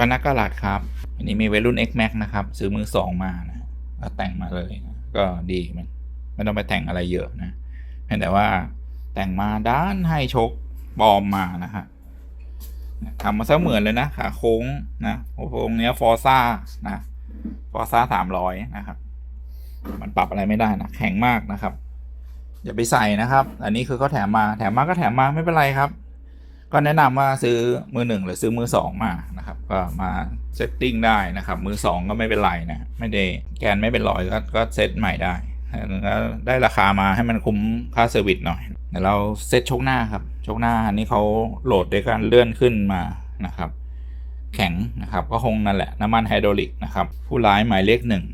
บรรณกลาดครับ อันนี้มีวัยรุ่น X Max นะครับ ซื้อมือสองมานะก็แต่งมาเลยนะก็ดีมันไม่ต้องไปแต่งอะไรเยอะนะเพียงแต่ว่าแต่งมาด้านให้ชกปลอมมานะฮะทำมาซะเหมือนเลยนะขาโค้งนะโอ้โหตรงเนี้ยฟอร์ซ่านะฟอร์ซ่าสามร้อยนะครับ มันปรับอะไรไม่ได้นะ แข็งมากนะครับ อย่าไปใส่นะครับ อันนี้คือเขาแถมมาแถมมาก็แถมมาไม่เป็นไรครับ ก็แนะนำว่าซื้อมือหนึ่งหรือซื้อมือสองมานะครับก็มาเซตติ้งได้นะครับ มือสองก็ไม่เป็นไรนะไม่ได้แกนไม่เป็นรอยก็ก็เซตใหม่ได้แล้วได้ราคามาให้มันคุ้มค่าเซอร์วิสหน่อยเดี๋ยวเราเซตชกหน้าครับชกหน้าอันนี้เขาโหลดด้วยการเลื่อนขึ้นมานะครับ แข็งนะครับก็คงนั่นแหละน้ำมันไฮดรอลิกนะครับผู้ร้ายหมายเลขหนึ่ง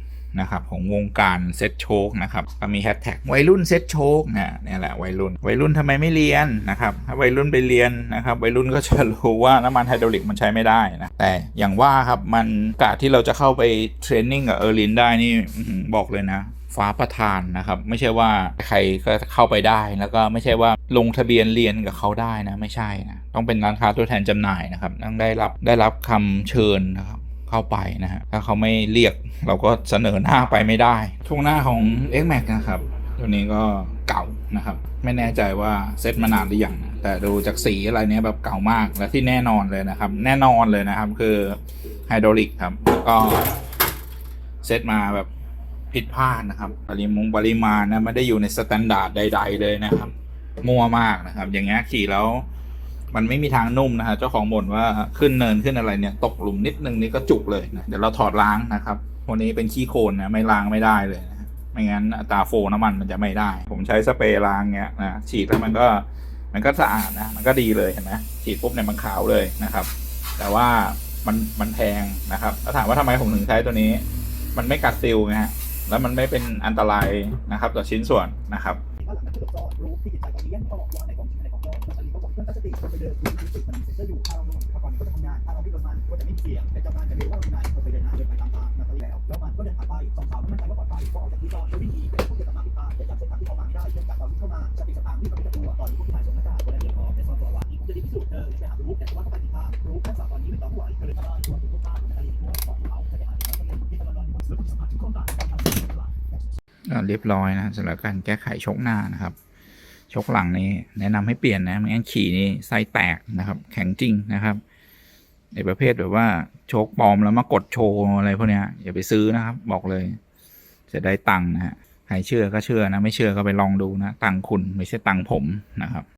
นะครับของวงการเซ็ตโชคนะครับก็มีแฮชแท็กวัยรุ่นเซ็ตโชคนะเนี่ยแหละวัยรุ่น วัยรุ่นทำไมไม่เรียนนะครับถ้าวัยรุ่นไปเรียนนะครับวัยรุ่นก็จะรู้ว่าน้ำมันไฮดรอลิกมันใช้ไม่ได้นะแต่อย่างว่าครับมันกาที่เราจะเข้าไปเทรนนิ่งกับเออร์ลินได้นี่บอกเลยนะฟ้าประทานนะครับไม่ใช่ว่าใครก็เข้าไปได้แล้วก็ไม่ใช่ว่าลงทะเบียนเรียนกับเขาได้นะไม่ใช่นะต้องเป็นร้านค้าตัวแทนจำหน่ายนะครับต้องได้รับได้รับคำเชิญนะครับ เข้าไปนะฮะถ้าเขาไม่เรียกเราก็เสนอหน้าไปไม่ได้ ช่วงหน้าของ X Max นะครับ ตัวนี้ก็เก่านะครับ ไม่แน่ใจว่าเซ็ตมานานหรือยังแต่ดูจากสีอะไรเนี้ยแบบเก่ามากและที่แน่นอนเลยนะครับ แน่นอนเลยนะครับ คือไฮดรอลิกครับแล้วก็เซ็ตมาแบบผิดพลาดนะครับ ปริมงปริมาณนะไม่ได้อยู่ในสแตนดาร์ดใด ๆ เลยนะครับ มั่วมากนะครับ อย่างเงี้ยขี่แล้ว มันไม่มีทางนุ่มนะฮะเจ้าของบ่นว่าขึ้นเนินขึ้นอะไรเนี่ย ตกหลุมนิดนึงนี่ก็จุกเลยนะเดี๋ยวเราถอดล้างนะครับวันนี้เป็นขี้โคลนนะไม่ล้างไม่ได้เลยนะไม่งั้นอัตราโฟน้ำมันมันจะไม่ได้ ผมใช้สเปรย์ล้างเงี้ยนะฉีดแล้วมันก็มันก็สะอาดนะมันก็ดีเลยเห็นไหมฉีดปุ๊บเนี่ยมันขาวเลยนะครับ แต่ว่ามันมันแพงนะครับแล้วถามว่าทำไมผมถึงใช้ตัวนี้ มันไม่กัดซิลไงฮะแล้วมันไม่เป็นอันตรายนะครับ ต่อชิ้นส่วนนะครับ ไปเดินดูรู้สึกมันมีเซ็นเซอยู่ถ้าเราลงถ้าก่อนก็จะทำงานถ้าเราที่รถมันก็จะไม่เสี่ยงแต่เจ้าบ้านจะเรู้ว่าที่ไหนเราไปเดินหาเดินไปตามทางนาทีแล้วแล้วมันก็เดินผ่านไปสองสาวไม่มั่นใจว่าปลอดภัยก็ออกจากที่จอดแล้ววิ่งหนีเป็นผู้เกิดมาผิพาดแต่จำเส้นทางที่เขามาไม่ได้เนื่องจากตอนที่เข้ามาสติสตางค์ที่เขาไม่ได้ตัวตอนนี้ผู้ชายสวมหน้ากากคนละเดียวพอแต่ซ่อนตัวว่าอีกจะดีที่สุดเธอไปหารู้แต่ว่าก็ไปผิดพลาดรู้ขั้นสาวตอนนี้ไม่ต่อผู้ไหวก็เลยทำได้ตัวถูกพลาดแต่ยังรู้ว่าก่อนเขาจะไปหาแล้วก็เลยที่ตลอดสติสัมผัสทุกคนต่างกันเรียบร้อยนะสำหรับการแก้ไขชกหน้านะครับ ชกหลังนี้ แนะนำให้เปลี่ยนนะไม่งั้นขี่นี่ไส้แตกนะครับ แข็งจริงนะครับในประเภทแบบว่าโชกปลอมแล้วมากดโชว์อะไรพวกนี้อย่าไปซื้อนะครับ บอกเลย จะได้ตังค์นะฮะใครเชื่อก็เชื่อนะ ไม่เชื่อก็ไปลองดูนะ ตังค์คุณไม่ใช่ตังค์ผมนะครับ